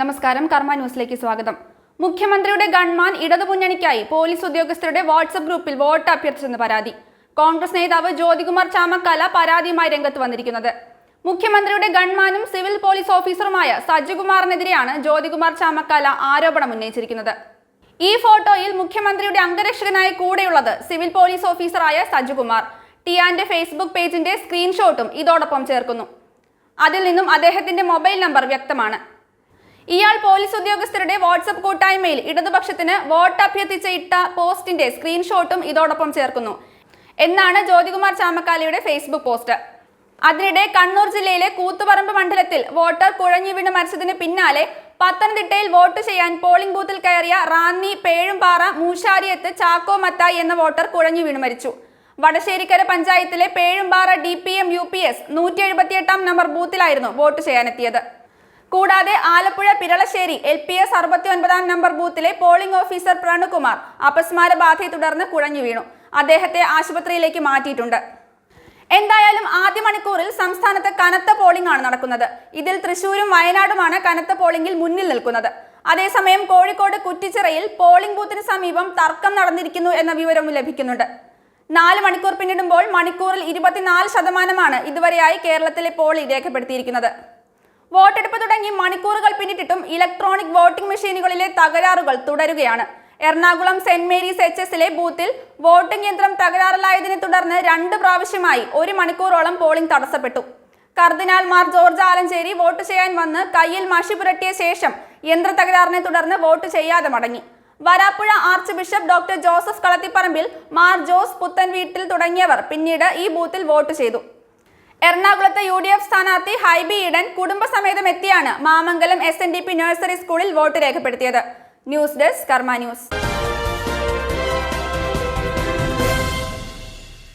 നമസ്കാരം കർമ്മ ന്യൂസിലേക്ക് സ്വാഗതം. മുഖ്യമന്ത്രിയുടെ ഗൺമാൻ ഇടതുമുന്നണിക്കായി പോലീസ് ഉദ്യോഗസ്ഥരുടെ വാട്സപ്പ് ഗ്രൂപ്പിൽ വോട്ട് അഭ്യർത്ഥിച്ചെന്ന് പരാതി. കോൺഗ്രസ് നേതാവ് ജ്യോതികുമാർ ചാമക്കാല പരാതിയുമായി രംഗത്ത് വന്നിരിക്കുന്നത്. മുഖ്യമന്ത്രിയുടെ ഗൺമാനും സിവിൽ പോലീസ് ഓഫീസറുമായ സജ്ജുകുമാറിനെതിരെയാണ് ജ്യോതികുമാർ ചാമക്കാല ആരോപണം ഉന്നയിച്ചിരിക്കുന്നത്. ഈ ഫോട്ടോയിൽ മുഖ്യമന്ത്രിയുടെ അംഗരക്ഷകനായ കൂടെയുള്ളത് സിവിൽ പോലീസ് ഓഫീസറായ സജ്ജുകുമാർ. ടിയാന്റെ ഫേസ്ബുക്ക് പേജിന്റെ സ്ക്രീൻഷോട്ടും ഇതോടൊപ്പം ചേർക്കുന്നു. അതിൽ നിന്നും അദ്ദേഹത്തിന്റെ മൊബൈൽ നമ്പർ വ്യക്തമാണ്. ഇയാൾ പോലീസ് ഉദ്യോഗസ്ഥരുടെ വാട്സപ്പ് കൂട്ടായ്മയിൽ ഇടതുപക്ഷത്തിന് വോട്ട് അഭ്യർത്ഥിച്ച ഇട്ട പോസ്റ്റിന്റെ സ്ക്രീൻഷോട്ടും ഇതോടൊപ്പം ചേർക്കുന്നു. എന്നാണ് ജ്യോതികുമാർ ചാമക്കാലയുടെ ഫേസ്ബുക്ക് പോസ്റ്റ്. അതിനിടെ കണ്ണൂർ ജില്ലയിലെ കൂത്തുപറമ്പ് മണ്ഡലത്തിൽ വോട്ടർ കുഴഞ്ഞു വീണ് മരിച്ചതിന് പിന്നാലെ പത്തനംതിട്ടയിൽ വോട്ട് ചെയ്യാൻ പോളിംഗ് ബൂത്തിൽ കയറിയ റാന്നി പേഴുംപാറ മൂശാരിയത്ത് ചാക്കോ മത്തായി എന്ന വോട്ടർ കുഴഞ്ഞു വീണ് മരിച്ചു. വടശ്ശേരിക്കര പഞ്ചായത്തിലെ Pezhumpara D P M U P S നൂറ്റി എഴുപത്തിയെട്ടാം നമ്പർ ബൂത്തിലായിരുന്നു വോട്ട് ചെയ്യാനെത്തിയത്. കൂടാതെ Alappuzha Piralassery L P S അറുപത്തി ഒൻപതാം നമ്പർ ബൂത്തിലെ പോളിംഗ് ഓഫീസർ പ്രണുകുമാർ അപസ്മാര ബാധയെ തുടർന്ന് കുഴഞ്ഞു വീണു. അദ്ദേഹത്തെ ആശുപത്രിയിലേക്ക് മാറ്റിയിട്ടുണ്ട്. എന്തായാലും ആദ്യ മണിക്കൂറിൽ സംസ്ഥാനത്ത് കനത്ത പോളിംഗ് ആണ് നടക്കുന്നത്. ഇതിൽ തൃശൂരും വയനാടുമാണ് കനത്ത പോളിംഗിൽ മുന്നിൽ നിൽക്കുന്നത്. അതേസമയം കോഴിക്കോട് കുറ്റിച്ചിറയിൽ പോളിംഗ് ബൂത്തിന് സമീപം തർക്കം നടന്നിരിക്കുന്നു എന്ന വിവരവും ലഭിക്കുന്നുണ്ട്. നാല് മണിക്കൂർ പിന്നിടുമ്പോൾ മണിക്കൂറിൽ ഇരുപത്തിനാല് ശതമാനമാണ് ഇതുവരെയായി കേരളത്തിലെ പോളിംഗ് രേഖപ്പെടുത്തിയിരിക്കുന്നത്. വോട്ടെടുപ്പ് തുടങ്ങി മണിക്കൂറുകൾ പിന്നിട്ടിട്ടും ഇലക്ട്രോണിക് വോട്ടിംഗ് മെഷീനുകളിലെ തകരാറുകൾ തുടരുകയാണ്. എറണാകുളം സെന്റ് മേരീസ് എച്ച് എസിലെ ബൂത്തിൽ വോട്ടിംഗ് യന്ത്രം തകരാറിലായതിനെ തുടർന്ന് രണ്ട് പ്രാവശ്യമായി ഒരു മണിക്കൂറോളം പോളിംഗ് തടസ്സപ്പെട്ടു. കർദിനാൾ മാർ ജോർജ് ആലഞ്ചേരി വോട്ട് ചെയ്യാൻ വന്ന് കയ്യിൽ മഷി പുരട്ടിയ ശേഷം യന്ത്ര തകരാറിനെ തുടർന്ന് വോട്ട് ചെയ്യാതെ മടങ്ങി. Varapuzha archbishop doctor Joseph Kalathiparambil Mar Jose Puthen Veettil തുടങ്ങിയവർ പിന്നീട് ഈ ബൂത്തിൽ വോട്ട് ചെയ്തു. എറണാകുളത്തെ യു ഡി എഫ് സ്ഥാനാർത്ഥി ഹൈബി ഇടൻ കുടുംബസമേതം എത്തിയാണ് Mamangalam S N D P nursery സ്കൂളിൽ വോട്ട് രേഖപ്പെടുത്തിയത്. News desk Karma news.